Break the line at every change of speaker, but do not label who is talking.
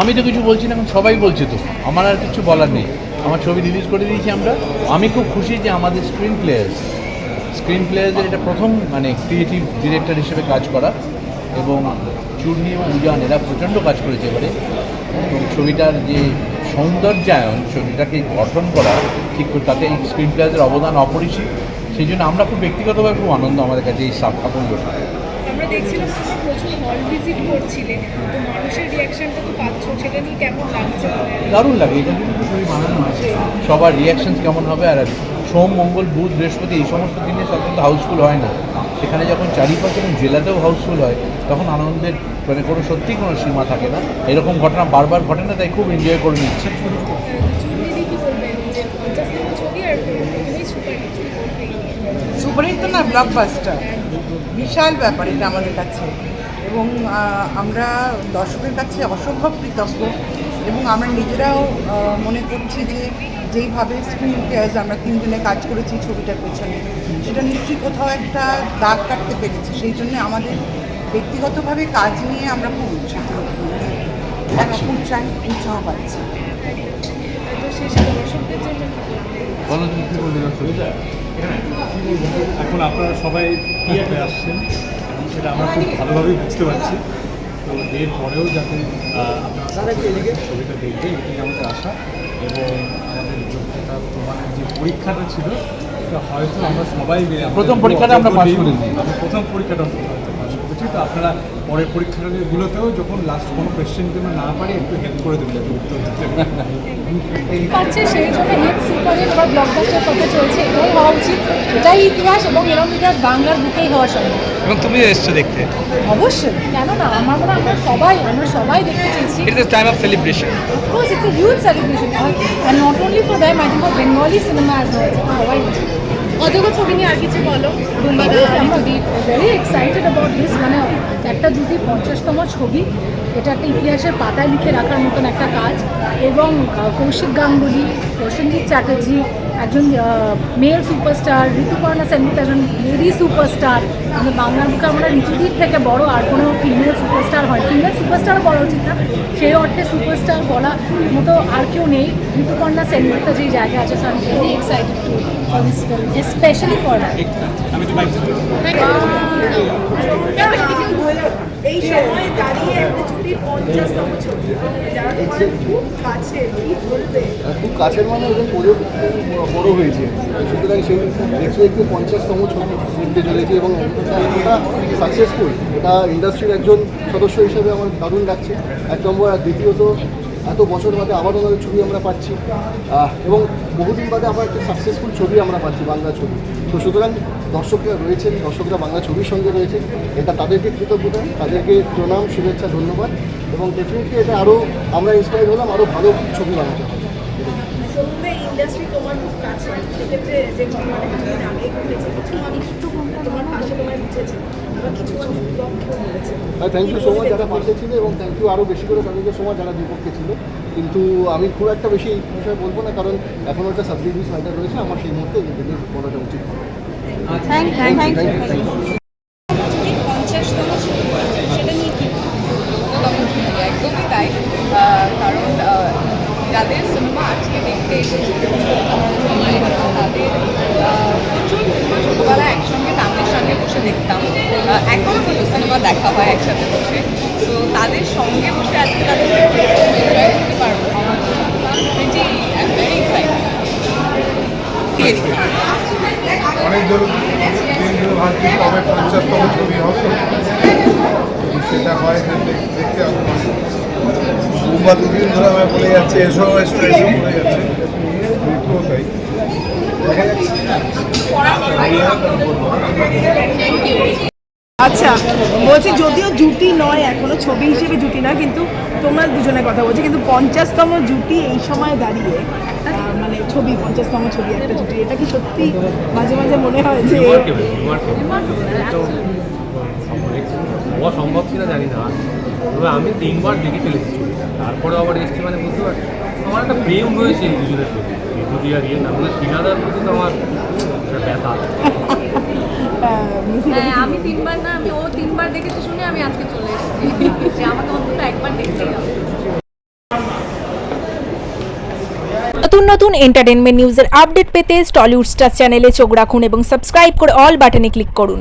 আমি তো কিছু বলছি না, এখন সবাই বলছে তো। আমার আর কিছু বলার নেই। আমার ছবি রিলিজ করে দিয়েছি আমরা। আমি খুব খুশি যে আমাদের স্ক্রিন প্লেয়ার্স স্ক্রিন প্লেয়ারদের এটা প্রথম মানে ক্রিয়েটিভ ডিরেক্টর হিসেবে কাজ করা এবং চূর্ণি এবং উজান এরা প্রচণ্ড কাজ করেছে এবারে। এবং ছবিটার যে সৌন্দর্যায়ন ছবিটাকে গঠন করা ঠিক করে তাতে এই স্ক্রিন প্লেয়ার্সের অবদান অপরিসীম। সেই জন্য আমরা খুব ব্যক্তিগতভাবে খুব আনন্দ আমাদের কাছে এই সাফল্যটা
আমরা দেখছিলাম প্রচুর হল ভিজিট করছিলে। তো মানুষের রিয়াকশনটা তো পাচ্ছ সেটা নিয়ে কেমন লাগছে
দারুণ লাগে এটা কিন্তু খুবই আছে সবার রিয়াকশন কেমন হবে আর সোম মঙ্গল বুধ বৃহস্পতি এই সমস্ত দিনে সাধারণত হাউসফুল হয় না। সেখানে যখন চারিপাশে এবং জেলাতেও হাউসফুল হয় তখন আনন্দের মানে কোনো সত্যি কোনো সীমা থাকে না। এরকম ঘটনা বারবার ঘটে না তাই খুব এনজয় করে নিচ্ছে।
সুপারহিট
সুপারহিট তো না ব্লকবাস্টার বিশাল ব্যাপার এটা আমাদের কাছে। এবং আমরা দর্শকের কাছে অসম্ভব কৃতজ্ঞ। এবং আমরা নিজেরাও মনে করছি যে যেইভাবে স্ক্রিন প্লেয়ার্স আমরা তিনজনে কাজ করেছি ছবিটার পেছনে, সেটা নিশ্চয়ই কোথাও একটা দাগ কাটতে পেরেছি। সেই জন্য আমাদের ব্যক্তিগতভাবে কাজ নিয়ে আমরা খুব উৎসাহ এক উৎসাহ পাচ্ছি।
এখন আপনারা সবাই থিয়েটারে আসছেন সেটা আমরা খুব ভালোভাবেই বুঝতে পারছি। তো এর পরেও যাতে আপনারা ছবিটা দেখবেন, এটাই আমাদের আশা। এবং আমাদের যে পরীক্ষাটা ছিল সেটা হয়তো আমরা সবাই মিলে
প্রথম পরীক্ষাটা আমরা পাশ করে দিই।
আমরা প্রথম পরীক্ষাটা পাস করেছি তো? আপনারা পরের পরীক্ষাগুলোতেও যখন লাস্ট কোনো কোয়েশ্চেন আমরা না পারি একটু হেল্প করে দেবেন উত্তর দিতে
সেই জন্য হিট সুপারহিট বা ব্লকবাস্টার কথা চলছে এটাই হওয়া উচিত। এটাই ইতিহাস এবং এরকম ইতিহাস বাংলার বুকেই হওয়া সম্ভব।
এবং তুমি এসছো দেখতে।
অবশ্যই কেন না? আমার মনে আমরা সবাই আমরা সবাই দেখতে চেয়েছি।
It is time of celebration
of course it's a huge celebration and not only for them I think for Bengali cinema as well সবাই
অযোগ্য ছবি নিয়ে আর কিছু বলো?
আমরা ভেরি এক্সাইটেড অ্যাবাউট দিস মানে একটা যদি পঞ্চাশতম ছবি এটা একটা ইতিহাসের পাতায় লিখে রাখার মতন একটা কাজ এবং কৌশিক গাঙ্গুলি প্রসেনজিৎ চ্যাটার্জি একজন মেল সুপারস্টার ঋতুপর্ণা সেনগুপ্ত একজন লেডি সুপারস্টার আমাদের বাংলার বুকে আমরা ঋতুদির থেকে বড় আর কোনো ফিমেল সুপারস্টার হয় ফিমেল সুপারস্টার বলা উচিত না। সেই অর্থে সুপারস্টার বলা মতো আর কেউ নেই। ঋতুপর্ণা সেনগুপ্ত যেই জায়গা আছে so I very excited to for this film specially for
আমি তো
এই সময় দাঁড়িয়ে একটা ছুটির পঞ্চাশতম ছবি। যারা তোমার খুব কাছে কি বলবে।
খুব কাছের মানে ওদের বড় বড় হয়েছে। সুতরাং সেই দেখতে দেখতে পঞ্চাশতম ছবি দেখতে চলেছি এবং এটা সাকসেসফুল এটা ইন্ডাস্ট্রির একজন সদস্য হিসেবে আমার দারুণ লাগছে। এক নম্বর আর দ্বিতীয়ত এত বছর বাদে আবার ওনাদের ছবি আমরা পাচ্ছি। এবং বহুদিন বাদে আবার একটা সাকসেসফুল ছবি আমরা পাচ্ছি, বাংলা ছবি। তো সুতরাং দর্শকরা রয়েছেন, দর্শকরা বাংলা ছবির সঙ্গে রয়েছেন। এটা তাদেরকে কৃতজ্ঞতা, তাদেরকে প্রণাম, শুভেচ্ছা, ধন্যবাদ। এবং ডেফিনেটলি এটা আরও আমরা ইন্সপায়ার হলাম, আরও ভালো ছবি বানাতে হবে।
সেক্ষেত্রে যে আগে ঘটেছে তোমার পাশে কিছু বলেছে
থ্যাংক ইউ সো মাচ যারা পাশে ছিল এবং থ্যাংক ইউ আরও বেশি করে থ্যাংক ইউ সো মাচ যারা বিপক্ষে ছিল। কিন্তু আমি খুব একটা বেশি এই বিষয়ে বলব না কারণ এখন একটা সাবজেক্টিভ ম্যাটার রয়েছে আমার সেই মুহূর্তে এগুলো বলাটা উচিত
পঞ্চাশতম সেটা নিয়ে কি
একদমই তাই। কারণ যাদের সিনেমা আজকে দেখতে এসেছে তাদের আহ, প্রচুর সিনেমা ছোটোবেলায় একসঙ্গে ফ্যামিলির সঙ্গে বসে দেখতাম। এখনও প্রচুর সিনেমা দেখা হয় একসাথে বসে। তো তাদের সঙ্গে বসে আজকে তাদের এনজয় করতে পারব আমার ভেরি এক্সাইটেড
অনেক দিন ভাবছি কবে পঞ্চাশতম ছবি হবে। সেটা হয় দেখতে হবে। দু বা দুদিন ধরে আমি বলে যাচ্ছে এসো এসো এসো বলে যাচ্ছে ঋতুও তাই দেখা যাচ্ছে
আচ্ছা বলছি যদিও জুটি নয়, এখনও ছবি হিসেবে জুটি নয় কিন্তু তোমরা দুজনের কথা বলছি, কিন্তু পঞ্চাশতম জুটি এই সময় দাঁড়িয়ে মানে ছবি, পঞ্চাশতম ছবি, একটা জুটি, এটা কি সত্যি মাঝে মাঝে মনে হয় যে
হওয়া সম্ভব কিনা জানি না। তবে আমি তিনবার দেখে ফেলেছি তারপরে আবার এসছি মানে বুঝতে পারছি। আমার একটা প্রেম রয়েছে দুজনের প্রতি। আর ইয়ে না মানে সিনাদার প্রতি তো আমার ব্যথা।
হ্যাঁ আমি তিনবার না আমি ও তিনবার দেখেছে শুনে আমি আজকে চলে এসেছি। যে আমাকে অন্তত একবার দেখতেই হবে।
নতুন নতুন এন্টারটেনমেন্ট নিউজের আপডেট পেতে টলিউড স্টার চ্যানেলে চোখ রাখুন এবং সাবস্ক্রাইব করে অল বাটনে ক্লিক করুন।